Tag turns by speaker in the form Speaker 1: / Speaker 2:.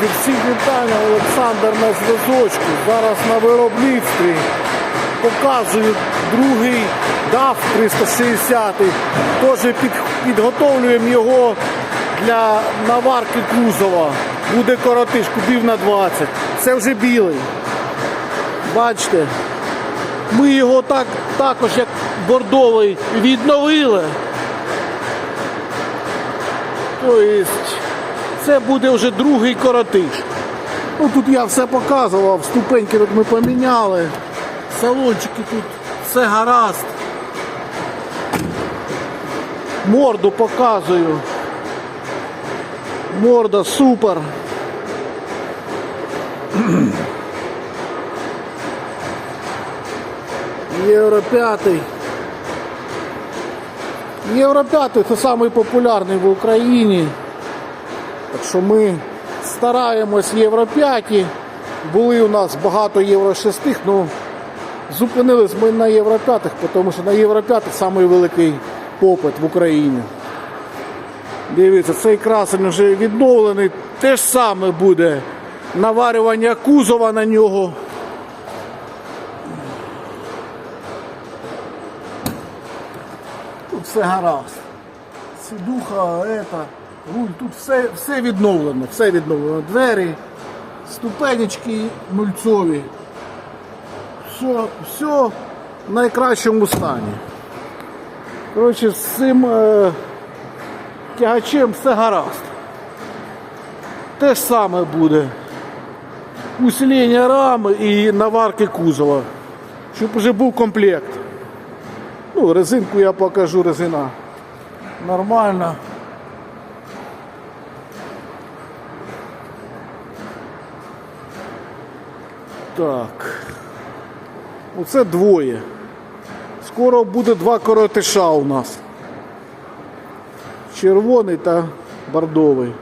Speaker 1: Друзі, всі вітання, Олександр на зв'язочку. Зараз на виробництві показую другий DAF 360. Теж під, підготовлюємо його для наварки кузова. Буде коротиш, кубів на 20. Це вже білий. Бачите, ми його так, також як бордовий відновили. Тобто це буде вже другий коротиш. Ну тут я все показував, ступеньки тут ми поміняли, салончики тут все гаразд. Морду показую. Морда супер. Євро 5. Євро 5 це самий популярний в Україні. Так що ми стараємось Євро 5. Були у нас багато Євро 6, ну зупинились ми на Євро 5, тому що на Євро 5 самий великий попит в Україні. Дивіться, цей красень вже відновлений. Те ж саме буде наварювання кузова на нього. Тут все гаразд. Сідуха, ета, руль, тут все, все відновлено, все відновлено. Двері, ступенечки мульцові. Все, все в найкращому стані. Коротше, з цим е, тягачем все гаразд. Те ж саме буде. Усилення рами і наварки кузова. Щоб вже був комплект. Ну, резинку я покажу, резина нормальна. Так. Оце двоє. Скоро буде два коротиша у нас. Червоний та бордовий.